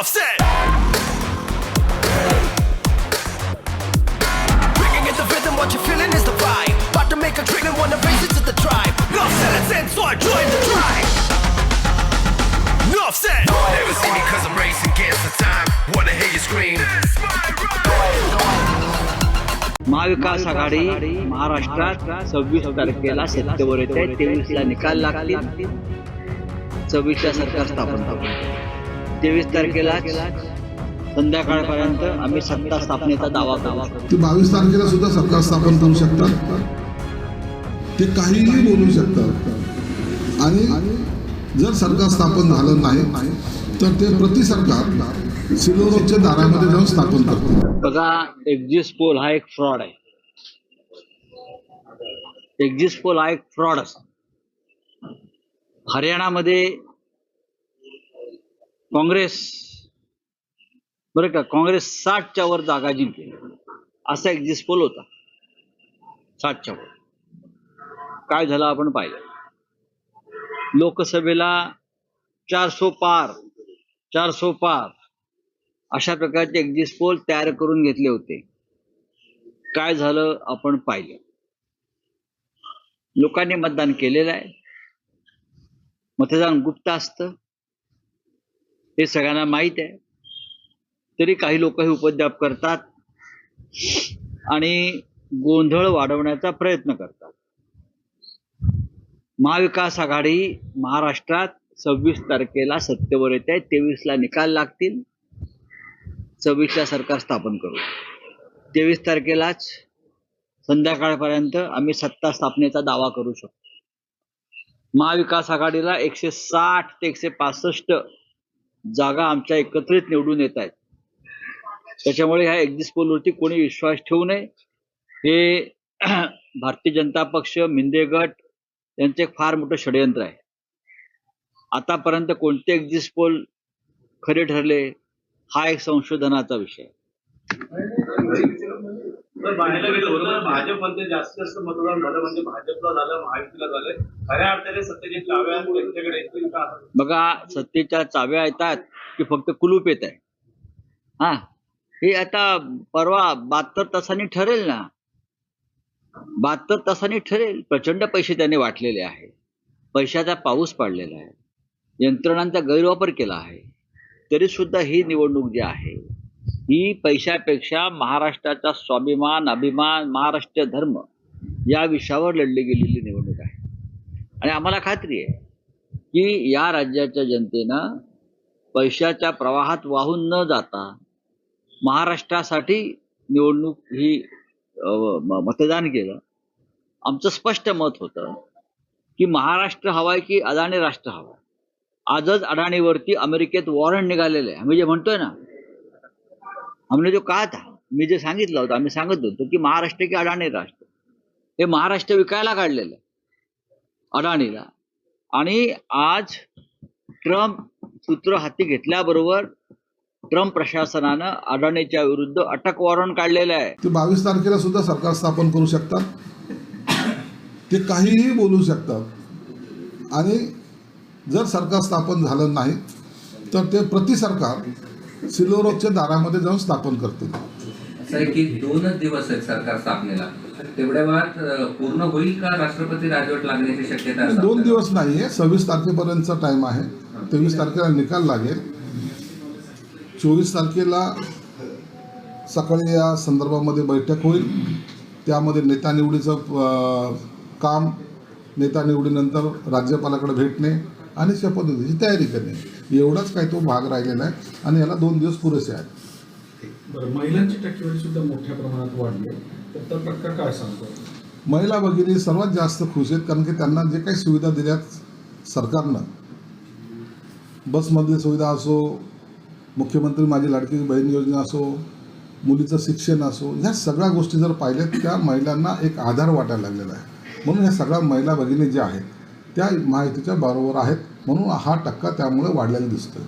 Offset. Breaking in the rhythm, what you're feeling is the vibe. About to make a dream and wanna raise it to the tribe. Offset, it's in, so I joined the tribe. Offset. Never see me cause I'm racing against the time. Wanna hear you scream. It's my ride. महाविकास आघाडी महाराष्ट्रात सव्वीस तारखेला सत्तेवर येते तेवीस ला निकाल लागतील सव्वीसला सरकार स्थापन होईल तेवीस तारखेला संध्याकाळपर्यंत आम्ही सत्ता स्थापनेचा दावा दावा ते बावीस तारखेला सुद्धा सरकार स्थापन करू शकतात. ते काहीही बोलू शकतात. आणि जर सरकार स्थापन झालं नाही तर ते प्रति सरकार सिलोरोच्या दारामध्ये जाऊन स्थापन करतील. बघा एक्झिस्ट पोल हा एक फ्रॉड आहे. एक्झिस्ट पोल हा एक फ्रॉड असतो. हरियाणामध्ये काँग्रेस बरं का काँग्रेस साठच्या वर जागा जिंकेल. असा एक्झिस्ट पोल होता. साठच्या वर. काय झालं आपण पाहिलं. लोकसभेला चारसो पार चारसो पार अशा प्रकारचे एक्झिस्ट पोल तयार करून घेतले होते. काय झालं आपण पाहिलं. लोकांनी मतदान केलेलं आहे. मतदान गुप्त असतं. हे सगळ्यांना माहीत आहे. तरी काही लोक हे उपद्व्याप करतात आणि गोंधळ वाढवण्याचा प्रयत्न करतात. महाविकास आघाडी महाराष्ट्रात सव्वीस तारखेला सत्तेवर येते तेवीसला निकाल लागतील. सव्वीसला सरकार स्थापन करू. तेवीस तारखेलाच संध्याकाळपर्यंत आम्ही सत्ता स्थापनेचा दावा करू शकतो. महाविकास आघाडीला एकशे साठ ते एकशे पासष्ट जागा आमच्या एकत्रित निवडून येत आहेत. त्याच्यामुळे ह्या एक्झिस्ट पोलवरती कोणी विश्वास ठेवू नये. हे भारतीय जनता पक्ष मिंदे गट यांचे एक फार मोठं षडयंत्र आहे. आतापर्यंत कोणते एक्झिस्ट पोल खरे ठरले हा एक संशोधनाचा विषय आहे. पाहायला गेलं बरोबर भाजपमध्ये जास्तीत जास्त मतदान झालं म्हणजे भाजपला झालं महायुतीला झालं. खऱ्या अर्थाने सत्तेचे चाव्या त्यांच्याकडे. येतील का बघा सत्तेच्या चाव्या येतात की फक्त कुलूप येत आहे. हा हे आता परवा बहात्तर तासांनी ठरेल ना? बहात्तर तासांनी ठरेल. प्रचंड पैसे त्यांनी वाटलेले आहे. पैशाचा पाऊस पाडलेला आहे. यंत्रणांचा गैरवापर केला आहे. तरी सुद्धा ही निवडणूक जी आहे ही पैशापेक्षा महाराष्ट्राचा स्वाभिमान अभिमान महाराष्ट्र धर्म या विषयावर लढली गेलेली निवडणूक आहे. आणि आम्हाला खात्री आहे की या राज्याच्या जनतेनं पैशाच्या प्रवाहात वाहून न जाता महाराष्ट्रासाठी निवडणूक ही म- मतदान केलं. आमचं स्पष्ट मत होतं की महाराष्ट्र हवाय की अदाणी राष्ट्र हवाय. आजच अडाणीवरती अमेरिकेत वॉरंट निघालेलं आहे. आम्ही जे म्हणतोय ना हमने जो कहा था मी जे सांगितलं होतं आम्ही सांगत होतो की महाराष्ट्र की अडाणी राष्ट्र. हे महाराष्ट्र विकायला काढलेलं आहे अडाणीला. आणि आज ट्रम्प सूत्र हाती घेतल्याबरोबर ट्रम्प प्रशासनानं अडाणीच्या विरुद्ध अटक वॉरंट काढलेलं आहे. ते बावीस तारखेला सुद्धा सरकार स्थापन करू शकतात. ते काहीही बोलू शकतात. आणि जर सरकार स्थापन झालं नाही तर ते प्रति सरकार सिलोरोच्या दारामध्ये जाऊन स्थापन करतील असं की दोनच दिवस आहेत सरकार स्थापनेला. तेवढ्या वेळात पूर्ण होईल का राष्ट्रपती राजवट लागण्याची शक्यता? दोन दिवस नाही आहे सव्वीस तारखेपर्यंतचा टाईम आहे. तेवीस तारखेला निकाल लागेल. चोवीस तारखेला सकाळी या संदर्भामध्ये बैठक होईल. त्यामध्ये नेता निवडीचं काम नेता निवडीनंतर राज्यपालाकडे भेटणे आणि शपथविधीची तयारी करणे. एवढाच काही तो भाग राहिलेला आहे आणि याला दोन दिवस पुरेसे आहेत. बरं महिलांची टक्केवारी सुद्धा मोठ्या प्रमाणात वाढली. तर टक्का काय सांगतो? महिला भगिनी सर्वात जास्त खुश आहेत कारण की त्यांना जे काही सुविधा दिल्यात सरकारनं बसमधली सुविधा असो मुख्यमंत्री माझी लाडकी बहीण योजना असो मुलीचं शिक्षण असो ह्या सगळ्या गोष्टी जर पाहिल्यात त्या महिलांना एक आधार वाटायला लागलेला आहे. म्हणून ह्या सगळ्या महिला भगिनी ज्या आहेत त्या माहितीच्या बरोबर आहेत म्हणून हा टक्का त्यामुळे वाढलेला दिसतो